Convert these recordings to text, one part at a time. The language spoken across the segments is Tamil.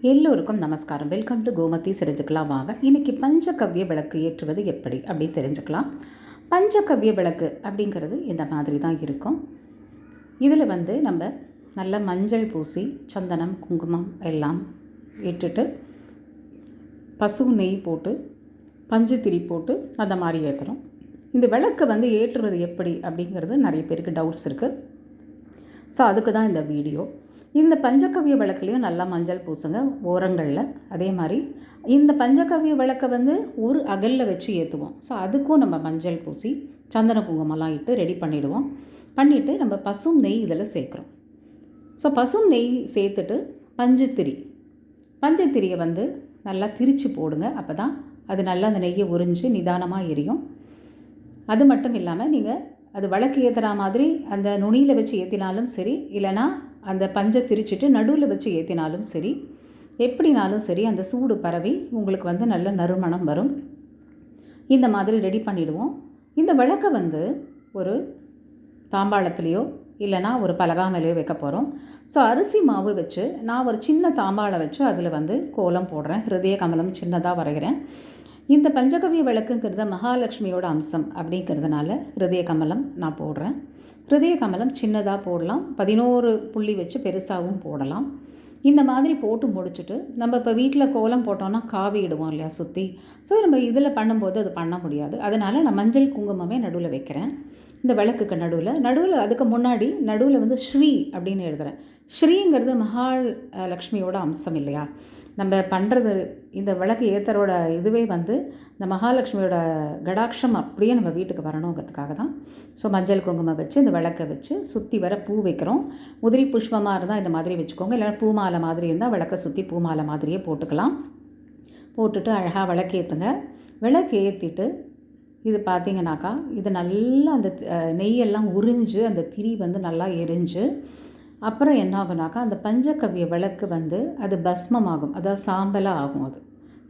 எல்லோருக்கும் நமஸ்காரம். வெல்கம் டு கோமதி தெரிஞ்சுக்கலாம் வாங்க இன்றைக்கி பஞ்சகவ்ய விளக்கு ஏற்றுவது எப்படி அப்படின்னு தெரிஞ்சுக்கலாம். பஞ்சகவ்ய விளக்கு அப்படிங்கிறது இந்த மாதிரி தான் இருக்கும். இதில் வந்து நம்ம நல்ல மஞ்சள் பூசி சந்தனம் குங்குமம் எல்லாம் இட்டுட்டு பசு நெய் போட்டு பஞ்சு திரி போட்டு அந்த மாதிரி ஏற்றுறோம் இந்த விளக்கை வந்து ஏற்றுவது எப்படி அப்படிங்கிறது நிறைய பேருக்கு டவுட்ஸ் இருக்குது ஸோ அதுக்கு தான் இந்த வீடியோ இந்த பஞ்சகவ்ய விளக்குலேயும் நல்லா மஞ்சள் பூசுங்க ஓரங்களில். அதே மாதிரி இந்த பஞ்சகவ்ய விளக்கை வந்து ஒரு அகலில் வச்சு ஏற்றுவோம் ஸோ அதுக்கும் நம்ம மஞ்சள் பூசி சந்தன குங்குமம்லாம் இட்டு ரெடி பண்ணிவிடுவோம் பண்ணிவிட்டு நம்ம பசும் நெய் இதில் சேர்க்குறோம். ஸோ பசும் நெய் சேர்த்துட்டு பஞ்சுத்திரி. பஞ்சுத்திரியை வந்து நல்லா திரித்து போடுங்க. அப்போ தான் அது நல்லா அந்த நெய்யை உறிஞ்சு நிதானமாக எரியும். அது மட்டும் இல்லாமல் நீங்கள் அது வழக்கு ஏற்றுற மாதிரி அந்த நுனியில் வச்சு ஏற்றினாலும் சரி இல்லைனா அந்த பஞ்சை திரிச்சிட்டு நடுவில் வச்சு ஏற்றினாலும் சரி எப்படினாலும் சரி அந்த சூடு பரவி உங்களுக்கு வந்து நல்ல நறுமணம் வரும். இந்த மாதிரி ரெடி பண்ணிவிடுவோம் இந்த விளக்கை வந்து ஒரு தாம்பாளத்துலேயோ இல்லைனா ஒரு பலகாமலையோ வைக்க போகிறோம் ஸோ அரிசி மாவு வச்சு நான் ஒரு சின்ன தாம்பாளை வச்சு அதில் வந்து கோலம் போடுறேன். ஹிருதய கமலம் சின்னதாக வரைகிறேன். இந்த பஞ்சகவிய விளக்குங்கிறது மகாலட்சுமியோட அம்சம் அப்படிங்கிறதுனால ஹிருதய கமலம் நான் போடுறேன். ஹிருதய கமலம் சின்னதாக போடலாம். பதினோரு புள்ளி வச்சு பெருசாகவும் போடலாம். இந்த மாதிரி போட்டு முடிச்சுட்டு நம்ம இப்போ வீட்டில் கோலம் போட்டோன்னா காவி இடுவோம் இல்லையா சுற்றி ஸோ நம்ம இதில் பண்ணும்போது அது பண்ண முடியாது. அதனால் நான் மஞ்சள் குங்குமமே நடுவில் வைக்கிறேன். இந்த விளக்குக்கு நடுவில் நடுவில் அதுக்கு முன்னாடி நடுவில் வந்து ஸ்ரீ அப்படின்னு எழுதுகிறேன் ஸ்ரீங்கிறது மகாலட்சுமியோட லக்ஷ்மியோட அம்சம் இல்லையா? நம்ம பண்ணுறது இந்த விளக்கு ஏத்தரோட இதுவே வந்து இந்த மகாலட்சுமியோட கடாட்சம் அப்படியே நம்ம வீட்டுக்கு வரணுங்கிறதுக்காக தான். ஸோ மஞ்சள் குங்குமம் வச்சு இந்த விளக்கை வச்சு சுற்றி வர பூ வைக்கிறோம். உதிரி புஷ்பமாக இருந்தால் இந்த மாதிரி வச்சுக்கோங்க. இல்லைனா பூ மாலை மாதிரி இருந்தால் விளக்கை சுற்றி பூ மாலை மாதிரியே போட்டுக்கலாம். போட்டுட்டு அழகாக விளக்கு ஏற்றுங்க விளக்கு ஏற்றிட்டு இது பார்த்தீங்கன்னாக்கா இது நல்லா அந்த நெய்யெல்லாம் உறிஞ்சு அந்த திரி வந்து நல்லா எரிஞ்சு அப்புறம் என்ன ஆகுனாக்கா அந்த பஞ்சகவ்ய விளக்கு வந்து அது பஸ்மமாகும் அதாவது சாம்பலாக ஆகும் அது.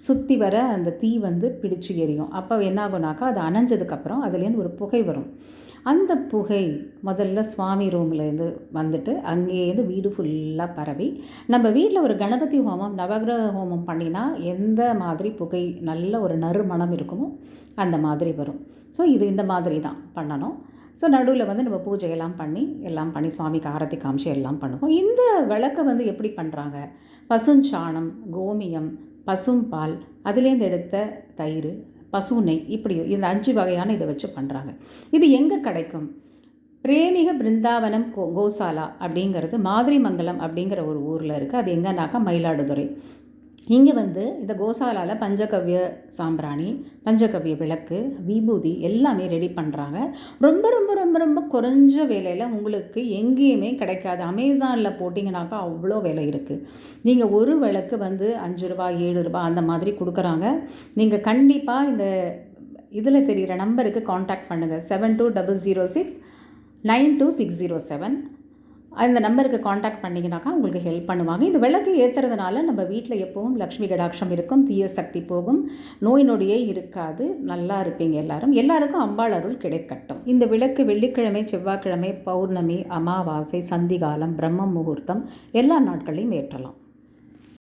சுற்றி வர அந்த தீ வந்து பிடிச்சு எரியும். அப்போ என்ன அது அணைஞ்சதுக்கப்புறம் அதுலேருந்து ஒரு புகை வரும். அந்த புகை முதல்ல சுவாமி ரூம்லேருந்து வந்துட்டு அங்கேருந்து வீடு ஃபுல்லாக பரவி நம்ம வீட்டில் ஒரு கணபதி ஹோமம் நவகிரக ஹோமம் பண்ணினா எந்த மாதிரி புகை நல்ல ஒரு நறுமணம் இருக்குமோ அந்த மாதிரி வரும். ஸோ இது இந்த மாதிரி தான் பண்ணணும். ஸோ நடுவில் வந்து நம்ம பூஜையெல்லாம் பண்ணி எல்லாம் பண்ணி சுவாமிக்கு ஆரத்தி காமிச்சு எல்லாம் பண்ணுவோம். இந்த விளக்கை வந்து எப்படி பண்ணுறாங்க பசுஞ்சாணம் கோமியம் பசும் பால் அதுலேருந்து எடுத்த தயிர் பசு நெய் இப்படி இந்த அஞ்சு வகையான இதை வச்சு பண்ணுறாங்க இது எங்கே கிடைக்கும்? பிரேமிக பிருந்தாவனம் கோ கோசாலா அப்படிங்கிறது மாதிரிமங்கலம் அப்படிங்கிற ஒரு ஊரில் இருக்குது அது எங்கன்னாக்கா மயிலாடுதுறை. இங்கே வந்து இந்த கோசாலாவில் பஞ்சகவ்ய சாம்பிராணி பஞ்சகவ்ய விளக்கு விபூதி எல்லாமே ரெடி பண்ணுறாங்க ரொம்ப ரொம்ப ரொம்ப ரொம்ப குறைஞ்ச வேலையில் உங்களுக்கு எங்கேயுமே கிடைக்காது. அமேசானில் போட்டிங்கனாக்கா அவ்வளோ விலை இருக்குது நீங்கள் ஒரு விளக்கு வந்து அஞ்சு ரூபா ஏழு ரூபா அந்த மாதிரி கொடுக்குறாங்க. நீங்கள் கண்டிப்பாக இந்த இதில் தெரிகிற நம்பருக்கு காண்டாக்ட் பண்ணுங்கள் seven two double zero six nine two six zero seven அந்த நம்பருக்கு காண்டாக்ட் பண்ணிங்கனாக்கா உங்களுக்கு ஹெல்ப் பண்ணுவாங்க. இந்த விளக்கு ஏற்றுறதுனால நம்ம வீட்டில் எப்பவும் லக்ஷ்மி கடாட்சம் இருக்கும் தீய சக்தி போகும் நோய் நொடியே இருக்காது நல்லா இருப்பீங்க எல்லாரும். எல்லாருக்கும் அம்பாள் அருள் கிடைக்கட்டும். இந்த விளக்கு வெள்ளிக்கிழமை செவ்வாய்க்கிழமை பௌர்ணமி அமாவாசை சந்திகாலம் பிரம்ம முகூர்த்தம் எல்லா நாட்களையும் ஏற்றலாம்.